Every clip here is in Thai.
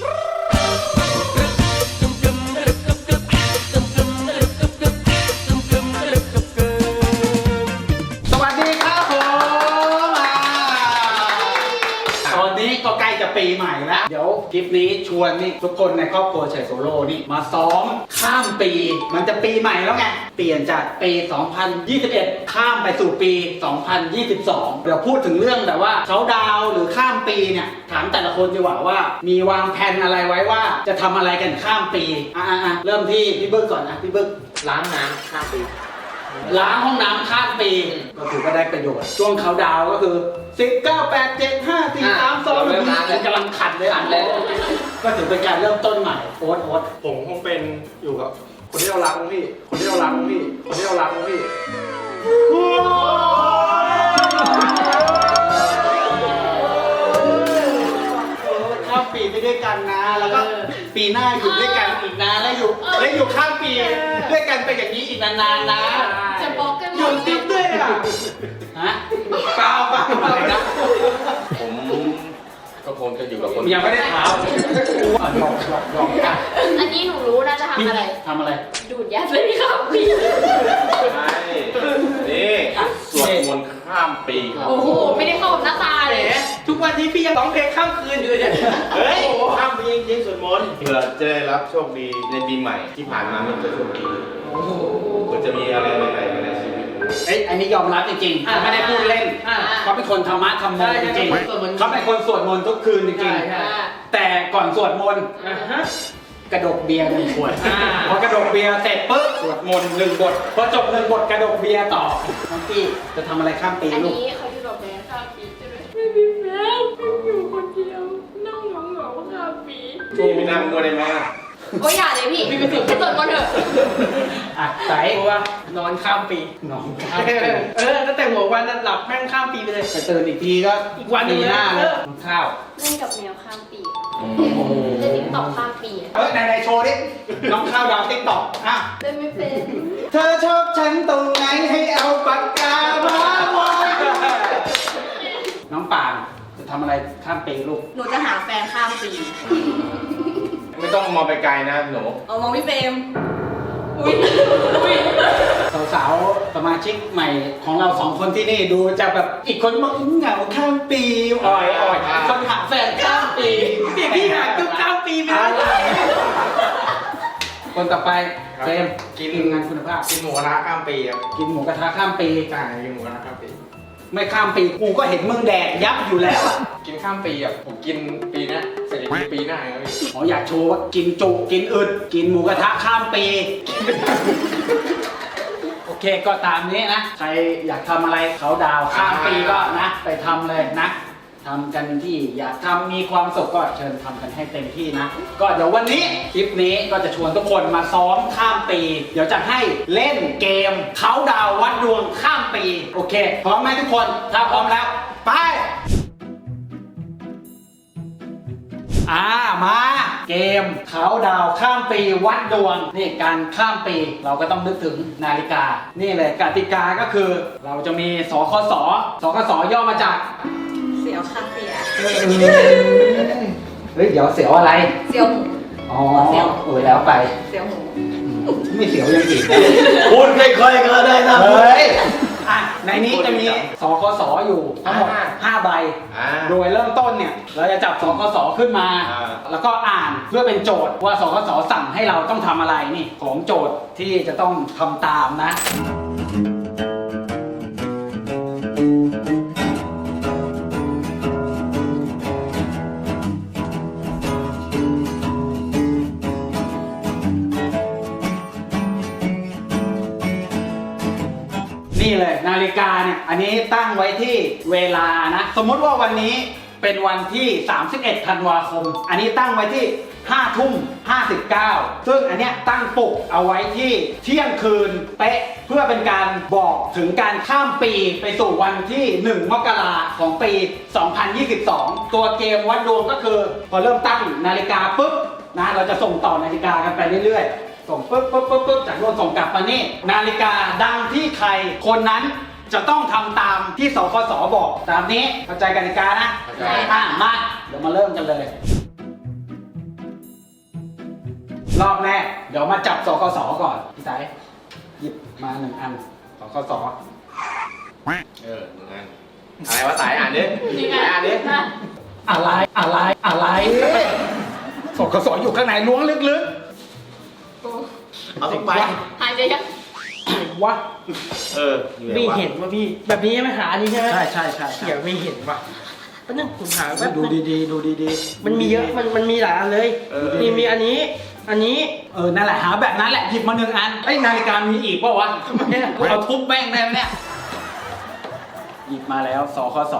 Brrr. คลิปนี้ชวนนี่ทุกคนในครอบครัวเฉยโซโล่นี่มาซ้อมข้ามปี มันจะปีใหม่แล้วไง เปลี่ยนจากปี 2021 ข้ามไปสู่ปี 2022 เดี๋ยวพูดถึงเรื่องแบบว่าเขาดาวหรือข้ามปีเนี่ยถามแต่ละคนดีกว่าว่า มีวางแผนอะไรไว้ว่าจะทำอะไรกันข้ามปีอะๆๆเริ่มที่พี่เบิร์กก่อนนะพี่เบิร์กล้างน้ำข้ามปี ล้างห้องน้ำข้ามปีก็ถือว่าได้ประโยชน์ ช่วงเขาดาวน์ก็คือ10 9 8 7 5 4 3 2 1กำลังขัดเลยขัดเลย ก็ถือเป็นการเริ่มต้นใหม่โอ๊ตโอ๊ตผมคงเป็นอยู่กับคนที่เรารักมั้งพี่ คนที่เรารักมั้งพี่ คนที่เรารักมั้งพี่ ข้ามปีไปด้วยกันนะ แล้วก็ปีหน้าอยู่ด้วยกันอีกนะ แล้วอยู่แล้วอยู่ข้ามปีด้วย กันไปอย่างนี้อีกนานๆนะจะบล็อกกันหมอยู่ดติดด้วยอะฮะเปล่าเปล่าอะไรนะผมก็คงจะอยู่กับคนยังไม่ได้ถามอะลองลองลองอะอันนี้หนูรู้นะจะทำอะไรทำอะไร ดูดยัดเลยครับพี่ใช่นี่สวดมนต์ข้ามปีครับโอ้โหไม่ได้เข้ากับหน้าตาเลยทุกวันนี้พี่ยังร้องเพลงข้ามคืนอยู่เลยเนี่ยเฮ้ยข้ามปีจริงๆสวดมนต์เพื่อจะได้รับโชคดีในปีใหม่ที่ผ่านมามันจะโชคดี เพื่อจะมีอะไรใหม่ๆในชีวิตเอ้ยอันนี้ยอมรับจริงๆเขาไม่ได้พูดเล่น อ่า เขาเป็นคนธรรมะธรรมโมใช่จริงใช่สวดมนต์ๆเขาเป็นคนสวดมนต์ทุกคืนจริงใช่ใช่ ๆ แต่ก่อนสวดมนต์อ่าฮะ กระดกเบียร์หนึ่งขวดอ่า พอกระดกเบียร์เสร็จปุ๊บสวดมนต์หนึ่งบท พอจบหนึ่งบทกระดกเบียร์ต่อน้องกี้จะทำอะไรข้ามปีอันลูก นี้เขาอยู่กับแม่ข้ามปีใช่ไหมไม่มีแม่อยู่คนเดียวนั่งเหงาๆข้ามปี พี่ไม่นั่งด้วยได้ไหมอะ โอ้ยอย่าเลยพี่พี่ไปสวดไปสวดมนต์เถอะอะใส่เพราะว่านอนข้ามปีน้องเออตั้งแต่หัววันนั้นหลับแม่งข้ามปีไปเลยไปตื่นอีกทีก็อีกวันหนึ่งปีหน้าเลยเลยเออน้องข้าวเล่นกับแมวข้ามปีอืมเล่นติ๊กต็อกข้ามปีเออไหนๆโชว์ดิน้องข้าวดาวติ๊กต็อกอะ เล่นไม่เป็นเธอชอบฉันตรงไหนให้เอาปากกามาวงน้องป่านจะทำอะไรข้ามปีลูกหนูจะหาแฟนข้ามปีไม่ ต้องมองไปไกลนะหนูเอามองพี่เฟรมอุ้ยอุ้ยสาวๆสมาชิกใหม่ของเราสองคนที่นี่ดูจะแบบอีกคนบอกเหงาข้ามปีอ่อยอ่อยคนหาแฟนข้ามปีเดี๋ยวพี่หาจุ๊บข้ามปีไปแล้วคนต่อไปครับเฟรมกินทีมงานคุณภาพกินหมูกระทะข้ามปีครับกินหมูกระทะข้ามปีใช่กินหมูกระทะข้ามปี ไม่ข้ามปีกูก็เห็นมึงแดกยับอยู่แล้วอะกินข้ามปีอะผมกินปีเนี้ยเสร็จกินปีหน้าครับพี่อ๋ออยากโชว์ว่ากินจุกินอึด กินหมูกระทะข้ามปี โอเคก็ตามนี้นะ ใครอยากทำอะไรเขาดาวน์ข้ามปีก็นะ ไปทำเลยนะ ทำกันที่อยากทำมีความสุขก็เชิญทำกันให้เต็มที่นะ ก็เดี๋ยววันนี้คลิปนี้ก็จะชวนทุกคนมาซ้อมข้ามปี เดี๋ยวจะให้เล่นเกมเขาดาววัดดวงข้ามปี โอเค พร้อมไหมทุกคน ถ้าพร้อมแล้ว ไปอ่ามาเกมเขาดาวข้ามปีวัดดวงนี่การข้ามปีเราก็ต้องนึกถึงนาฬิกา นี่เลยกติกาก็คือ เราจะมีสคสสคสย่อมาจาก ยวข้ามปีอะเฮ้ยเดี๋ยวเสียวอะไร เสียวหมู อ๋อเออแล้วไป เสียวหมูไม่เสียวอยังอีกนะพูดค่อยๆก็ได้นะ เฮ้ยอะในนี้จะมีสคสอยู่ทั้งหมดอ่า5ใบ อ่าโดยเริ่มต้นเนี่ย เราจะจับสคสขึ้นมา อ่า แล้วก็อ่านเพื่อเป็นโจทย์ว่าสคสสั่งให้เราต้องทำอะไรนี่ ของโจทย์ที่จะต้องทำตามนะ นี่เลยนาฬิกาเนี่ยอันนี้ตั้งไว้ที่เวลานะ สมมติว่าวันนี้เป็นวันที่ 31 ธันวาคม อันนี้ตั้งไว้ที่ 5 ทุ่ม 59 ซึ่งอันเนี้ยตั้งปลุกเอาไว้ที่เที่ยงคืนเป๊ะเพื่อเป็นการบอกถึงการข้ามปีไปสู่วันที่ 1 มกราของปี 2022 ตัวเกมวัดดวงก็คือ พอเริ่มตั้งนาฬิกาปุ๊บนะเราจะส่งต่อนาฬิกากันไปเรื่อยๆ ส่งปุ๊บปุ๊บปุ๊บปุ๊บจากโน่นส่งกลับมานี่นาฬิกาดังที่ใครคนนั้นจะต้องทำตามที่สคสบอก ตามนี้เข้าใจกติกานะเข้าใจ อะมาเดี๋ยวมาเริ่มกันเลย รอบแรกเดี๋ยวมาจับสกสก่อนพี่สายหยิบมาหนึ่งอันสกสเออเหมือนกันอะไรวะสายอ่านดินี่ไงสายอ่านดิอะไรอะไรอะไรสกสอยู่ข้างในล้วงลึก โอ้เอาทุกไปหายใจยังๆวะเอออยู่ไหนไม่วะเห็นว่าพี่ แบบนี้ใช่ไหมหาอันนี้ใช่ไหมใช่ใช่ใช่ใช่เดี๋ยวไม่เห็นว่ะแป๊บนึงผมหาแป๊บดูนึงดีๆดูดีๆมันมีเยอะมันมันมีหลายอันเลยเออมีมีอันนี้ อันนี้ เออนั่นแหละหาแบบนั้นแหละหยิบมาหนึ่งอันไอ้ยนาฬิกามีอีกเปล่าวะเอาทุบแม่งได้ไหมเนี่ยหยิบมาแล้วสคส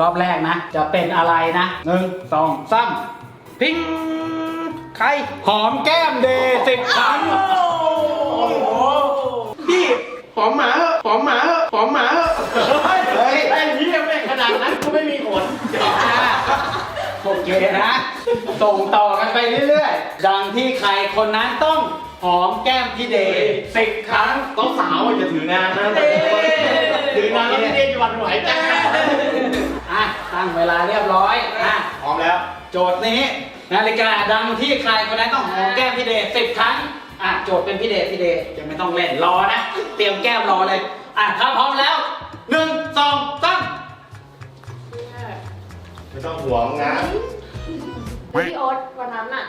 รอบแรกนะ จะเป็นอะไรนะหนึ่งสองสามพิงใคร หอมแก้มเดย์สิบครั้งพี่หอมหมาเหอะหอมหมาเหอะหอมหมาเหอะเฮ้ยไอ้พี่แม่งขนาดนั้นกูไม่มีขนโอเคนะ ส่งต่อกันไปเรื่อยๆ ดังที่ใครคนนั้นต้องหอมแก้มพี่เดย์สิบครั้งต้องสาวอะอย่าถือนานนะถือนานแล้วพี่เดชหวันไหวจังอะตั้งเวลาเรียบร้อยอะพร้อมแล้ว โจทย์นี้ นาฬิกาดังที่ใครคนนั้นต้องหอมแก้มพี่เดย์สิบครั้งอะโจทย์เป็นพี่เดย์พี่เดย์ยังไม่ต้องเล่นรอนะ เตรียมแก้มรอเลยอะถ้าพร้อมแล้วหนึ่งสองสามไม่ต้องห่วงนะพี่โอ๊ตวันนั้นอะ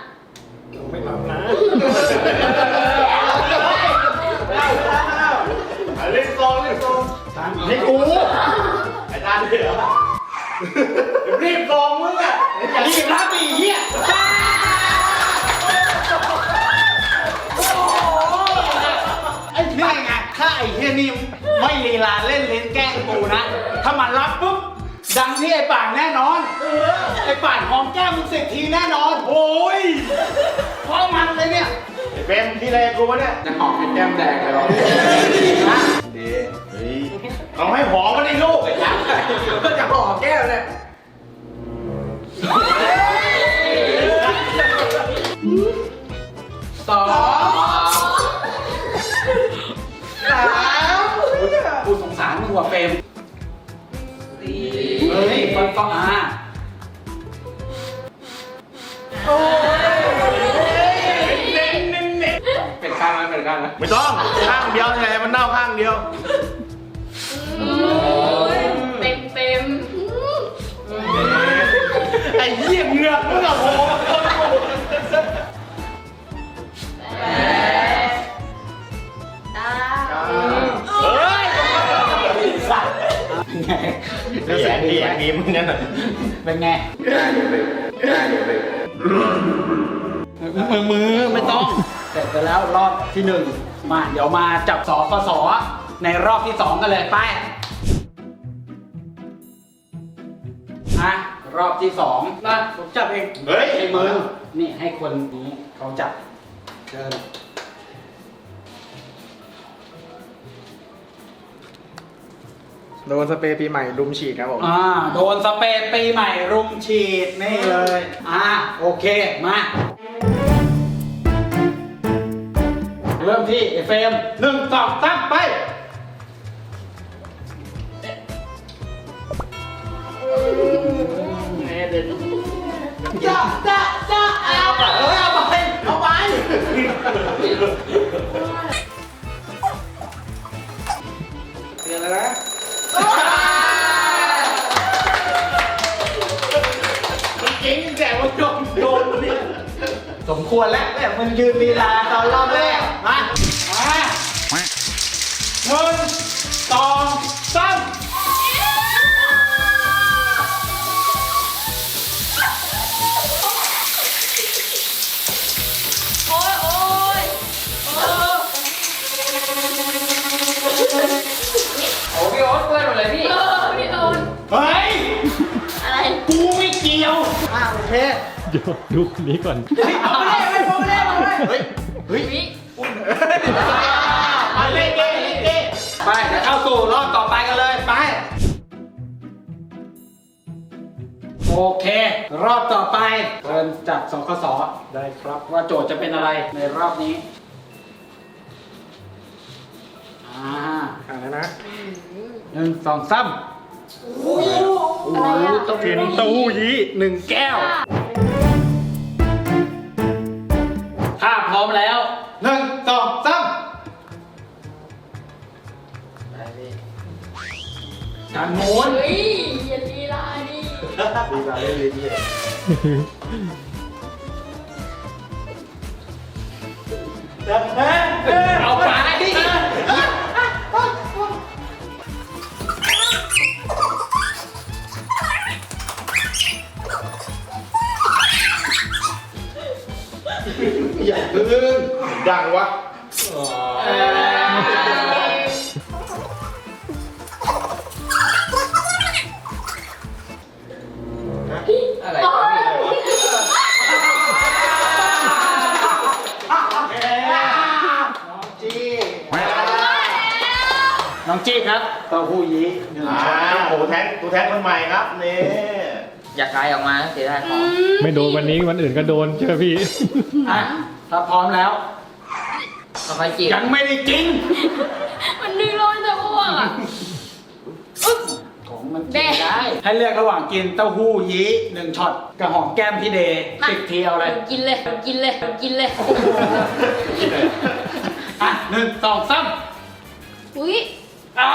ไม่ทำนะเล่นซองเล่นซองนี่กู ถ้ามันรับปุ๊บ ดังที่ไอ้ป่านแน่นอน ไอ้ป่านหอมแก้มมึงสิบทีแน่นอน โอ้ยเพราะมันเลยเนี่ย ไอ้เฟรมที่ไรกูวะเนี่ยจะหอมเป็นแก้มแดงเลยหรอนะดีเฮ้ยเอาให้หอมกันไอ้ลูกไอ้ยักษ์ก็จะหอมแก้มเลยสอง เฮ้ยมันก็อะเป็นข้างนั้นเป็นข้างนั้นไม่ต้องข้างเดียวไงมันเน่าข้างเดียวเต็มเต็มไอ้เหี้ยเหงือกมึงอะโห ไงนี่แหละนี่แหละมีมึงนั่นน่ะเป็นไงได้เดี๋ยวไปได้เดี๋ยวไปมือมือไม่ต้องเสร็จไปแล้วรอบที่หนึ่งมาเดี๋ยวมาจับสอกสในรอบที่สองกันเลยไปอะรอบที่สองมาผมจับเองเฮ้ยให้มือนี่ให้คนนี้เขาจับเชิญ โดนสเปรย์ปีใหม่ลุมฉีดครับผม อ่าโดนสเปรย์ปีใหม่รุมฉีดนี่เลย อ่าโอเคมา เริ่มที่เอฟเอ็มหนึ่งสองสามไป จ้าจ้าจ้าเอาไปเออเอาไปเอาไปเปลี่ยนแล้วนะ เก่งแต่ว่าโดนโดนเนี่ยสมควรแล้วแต่มันยืนลีลาตอนรอบแรกมา ดี๋ยวดูคนนี้ก่อน เฮ้ยเอาไปเลยเอไปเลยไปเลยเฮ้ยเฮ้ยไปเกมเล่นเกมไปเข้าสู่รอบต่อไปกันเลยไป โอเค รอบต่อไปเชิญจัดสคสได้ครับ ว่าโจทย์จะเป็นอะไรในรอบนี้ อ่าอ่านแล้วนะหนึ่งสองสามอะไรอะ กินเต้าหู้ยี้หนึ่งแก้ว ถ้าพร้อมแล้วหนึ่งสองสามไปพี่ทางโน้นเฮ้ยอย่าลีลาดิดีมาเล่นลิ้นเลยเอาป อย่าพึ่งดังวะอะไรวะน้องจี้น้องจีครับเต้าหู้ยี้หนึ่งอ่าช้อนตัวแทนตัวแทนคนใหม่ครับนี่อยากคายออกมาเสียดายของไม่โดนวันนี้วันอื่นก็โดนเชื่อพี่ อะ ถ้าพร้อมแล้วเอาไปจีบยังไม่ได้กิน มันดึงร้อนจะอ้วกอะ ของมันแม่กินได้ ให้เลือกระหว่างกินเต้าหู้ยี้หนึ่งช็อตกับหอมแก้มพี่เดย์สิบทีเอาเลยกินเลยกินเลยกินเลย อะหนึ่งสองสามอุ้ยอ่า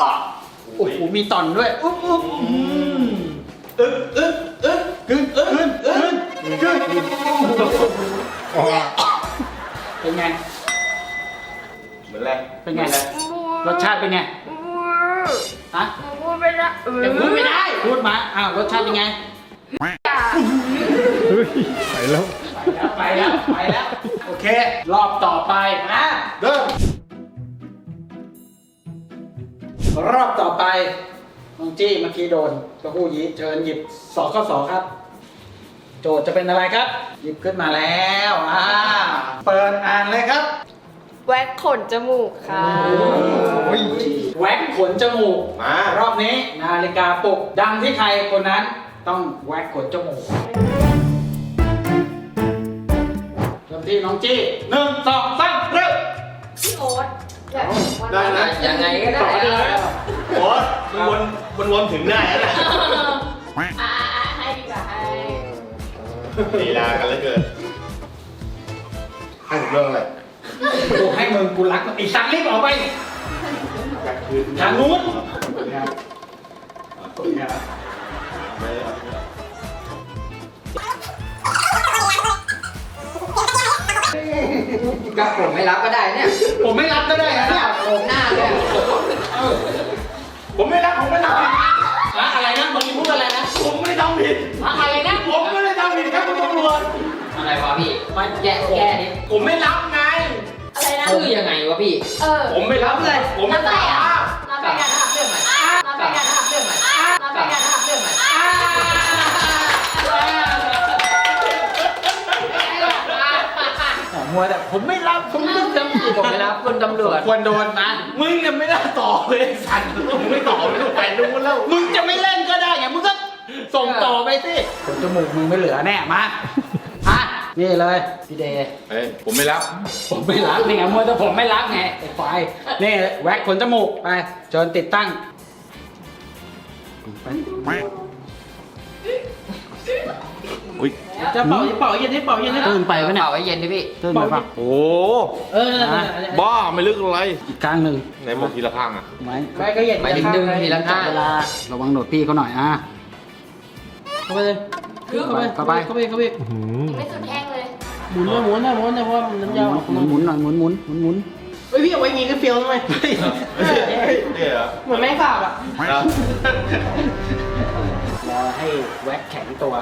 อะโอ้โหมีต่อนด้วยอุ๊บอุ๊บอืมอึ๊บอึ๊บอึ๊บกึ๊นกึ๊นกึ๊น กึ๊นเป็นไง เหมือนอะไรเป็นไงรสชาติเป็นไงฮะพูดไม่ได้เออแต่พูดไม่ได้ พูดมาอ้าวรสชาติเป็นไง เฮ้ยไปแล้วไปแล้วไปแล้ว ไปแล้ว โอเค รอบต่อไปนะเริ่มรอบต่อไปน้องจี้เมื่อกี้โดนกระหู้ยี้เชิญหยิบสอข้อสอครับ โจทย์จะเป็นอะไรครับ หยิบขึ้นมาแล้วอ่าเปิดอ่านเลยครับ แว็กขนจมูกค่ะ โอ้ยแว็กขนจมูก มารอบนี้นาฬิกาปลุกดังที่ใครคนนั้นต้องแว็กขนจมูกเริ่มที่น้องจี้หนึ่งสองสามเริ่มพี่โอ๊ตแบบวันได้นะยังไงก็ได้ต่อได้เลยโอ้มันวนมันวนถึงได้แล้วนะอ่าให้ดีกว่าให้ ลีลากันเหลือเกินให้ผมเรื่องอะไรกูให้มึงกูรักไอ้สัตว์รีบออกไปอยากคืนทางนู้นก็ผมไม่รับก็ได้เนี่ยผมไม่รับก็ได้นะเนี่ยผมหน้าเลยอะเออผมไม่รับผมไม่รับอะอะไรนะมึงพูดอะไรนะผมไม่ทำผิดอะไรนะผม วจอะไรวะพี่มาแก้แก้ดิผมไม่รับไง อะไรนะคือยังไงวะพี่เออผมไม่รับเลย ผมไม่น้ำใจรับอะน้ำใจกันอะเรื่องใหม่น้ำใจกันอะเรื่องใหม่น้ำใจกันอะเรื่องใหม่อ๋อมัวแต่ผมไม่รับผมไม่ทำผิดผมไม่รับคุณตำรวจควรโดนนะมึงเนี่ยไม่ได้ต่อเลยสันมึงไม่ต่อไม่ต้องแฟนดูนแล้วมึงจะไม่เล่นก็ได้ไงมึงก็ ส่งต่อไปสิขนจมูกมึงไม่เหลือแน่มาอะนี่เลยพี่เดย์เฮ้ยผมไม่รับ ผมไม่รักนี่ไงมัวแต่ผมไม่รักไงไอ้ไฟนี่แว็กขนจมูกไปเชิญติดตั้งจะเป่าจะเป่าเย็นให้เป่าเย็นให้ตื่นไปปะเนี่ยเป่าไว้เย็นดิพี่ตื่นไปปะโอ้เออนั่นๆๆๆบ้าไม่ลึกอะไรอีกข้างหนึ่งไหนบอกทีละข้างอะไหมไม่ก็เย็นหมายถึงดึงทีละจัข้าบงเวลาระวังโดดพี่เขาหน่อยอะ เข้าไปเลยเข้าไปเข้าไปเข้าไปเข้าไปอื้อหือไม่สุดแห้งเลยหมุนนะหมุนนะหมุนนะเพราะว่ามันน้ำยาออกหมุนหมุนหน่อยหมุนหมุนหมุนหมุนเฮ้ยพี่เอาไว้อย่างงี้ก็เฟี้ยวทำไมเนี่ยเหรอเหมือนแมงสาบอะครับรอให้แว็กแข็งตัว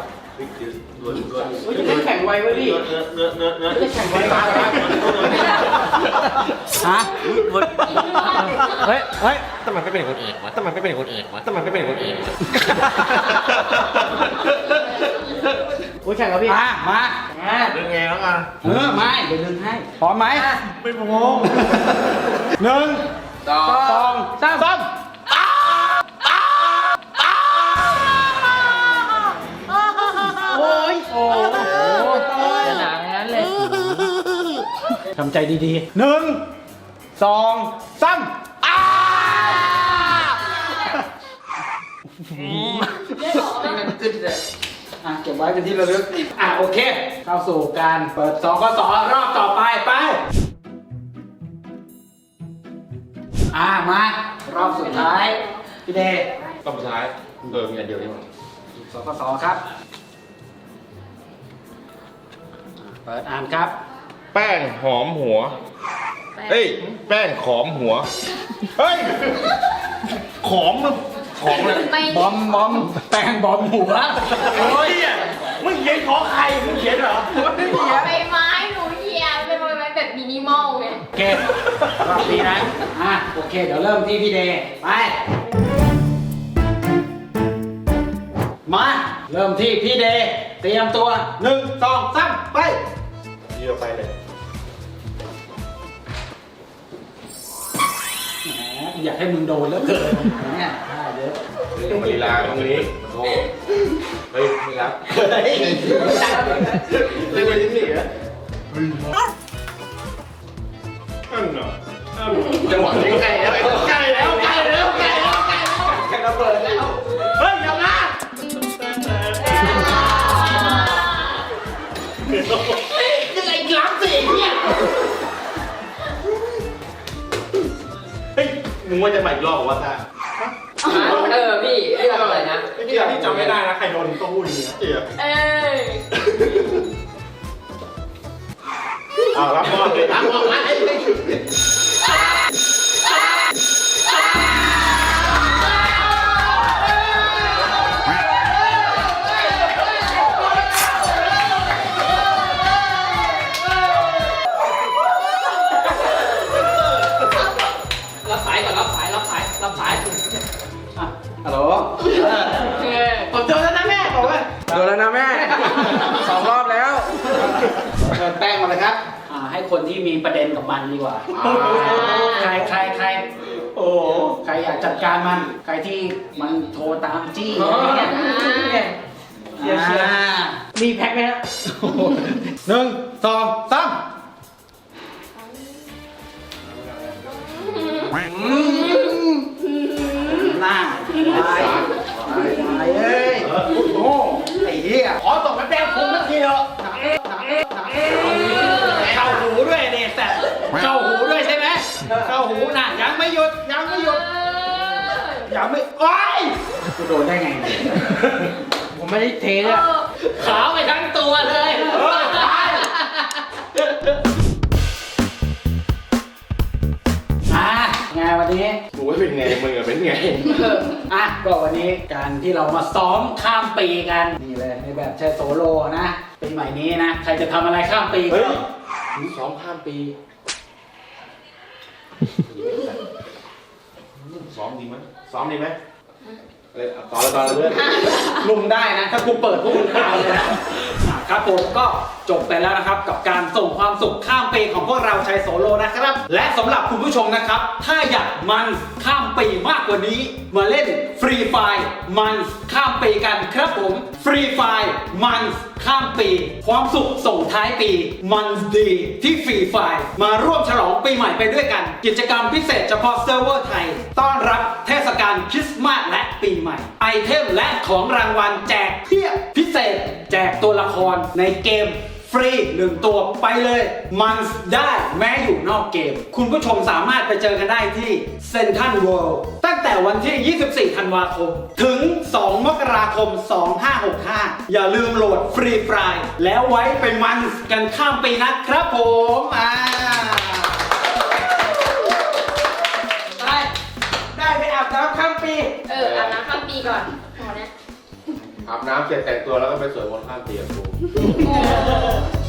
ล้วนล้วนเฮ้ยจะได้แข็งไวไว้ยพี่เนื้อเนื้อเนื้อเนื้อจะแข็งไวมาแล้วฮะเฮ้ยเฮ้ยทำไมไม่เป็นคนอื่นวะทำไมไม่เป็นคนอื่นวะทำไมไม่เป็นคนอื่นวะโอ้ยแข็งแล้วพี่มามาเป็นไงบ้างอะเออไม่เดี๋ยวดึงให้พร้อมไหมไม่พอหนึ่งต่อสองสาม ทำใจดีๆหนึ่งสองสามอ้าเลือดออกให้แล้วมันขึ้นเลยอะเก็บไว้เป็นที่ระลึก อะโอเค เข้าสู่การเปิดสองข้อสอรอบต่อไปไป อะมารอบสุดท้ายพี่เดย์ตอนสุดท้ายเออมีอันเดียวนี่หว่าสองข้อสอครับ เปิดอ่านครับ แป้งหอมหัว เอ้ย แป้งขอมหัว เฮ้ย ขอมมึงขอมเลยไม่บอมบอมแป้งบอมหัว โอ้ยมึงเขียนขอใครมึงเขียนเหรอใบไม้หนูเหยียบเป็นใบไม้แบบมินิมอลไงโอเครอบนี้นะ อะ โอเค เดี๋ยวเริ่มที่พี่เดย์ไป มา เริ่มที่พี่เดย์เตรียมตัวหนึ่งสองสาม ไปเยอะไปเลยแหมอยากให้มึงโดนแล้วเกินเนี่ยได้เยอะมาลีลาตรงนี้โอ้เฮ้ยนี่ครับเฮ้ยเล่นไปที่นี่อะอันเนาะอันจังหวะนี้ใกล้แล้วใกล้แล้วใกล้แล้วใกล้แล้วใกล้แล้วใกล้ระเบิดแล้ว มึงว่าจะใหม่อีกรอบเหรอวะตาเออพี่เรื่องอะไรนะนี่พี่จำไม่ได้นะใครโดนต้องพูดดีนะเจียเอ้ยเอารับมอบเลยรับมอบให้ โดนแล้วนะแม่ สองรอบแล้วเชิญแป้งมาเลยครับ อ่าให้คนที่มีประเด็นกับมันดีกว่า ใครใครใครโอ้โหใครอยากจัดการมัน ใครที่มันโทรตามจี้อะไรเงี้ยเนี่ยเชียร์เชียร์ อ่ามีแพ็คไหมฮะหนึ่งสองสามหน้าตายตายตายเอ้ยโอ้ไอ้ เหี้ยขอตกไปแป้งพุงสักทีเถอะหนักหนักหนักเข้าหูด้วยเนี่ยแต่เข้าหูด้วยใช่ไหมเข้าหูน่ะยังไม่หยุดยังไม่หยุดยังไม่โอ้ยกูโดนได้ไงเนี่ยผมไม่ได้เทเลยอะขาวไปทั้งตัวเลยอะไงวันนี้กูว่า เป็นไงมึงอะเป็นไงอะก็วันนี้การที่เรามาซ้อมข้ามปีกันนี่เลยในแบบใช้โซโลนะปีใหม่นี้นะใครจะทำอะไรข้ามปีเฮ้ก็ยซ้อมข้ามปีซ้อมดีไหมซ้อมดีไหมอะไรต่อแล้วต่อแล้วเพื่อน ลุงได้นะ ถ้ากูเปิดพวกมึงเอาเลยนะอะครับผมก็ จบไปแล้วนะครับกับการส่งความสุขข้ามปีของพวกเราชายโซโลนะครับ และสำหรับคุณผู้ชมนะครับ ถ้าอยากมันข้ามปีมากกว่านี้ มาเล่นฟรีไฟมันข้ามปีกันครับผมฟรีไฟมันข้ามปี ความสุขส่งท้ายปีมันดีที่ฟรีไฟมาร่วมฉลองปีใหม่ไปด้วยกัน กิจกรรมพิเศษเฉพาะเซิร์ฟเวอร์ไทย ต้อนรับเทศกาลคริสต์มาสและปีใหม่ ไอเทมและของรางวัลแจกเพียบพิเศษ แจกตัวละครในเกม ฟรีหนึ่งตัวไปเลยมันได้แม้อยู่นอกเกม คุณผู้ชมสามารถไปเจอกันได้ที่เซนทันเวิลด์ตั้งแต่วันที่ 24 ธันวาคม ถึง 2 มกราคม 2565 อย่าลืมโหลดฟรีฟรายแล้วไว้ไปมันกันข้ามปีนะครับผมอ่าได้ได้ไปอาบน้ำข้ามปี เอออาบน้ำข้ามปีก่อนพ อาบน้ำเสร็จแต่งตัวแล้วก็ไปสวดมนต์ข้ามเตียงกู โอ้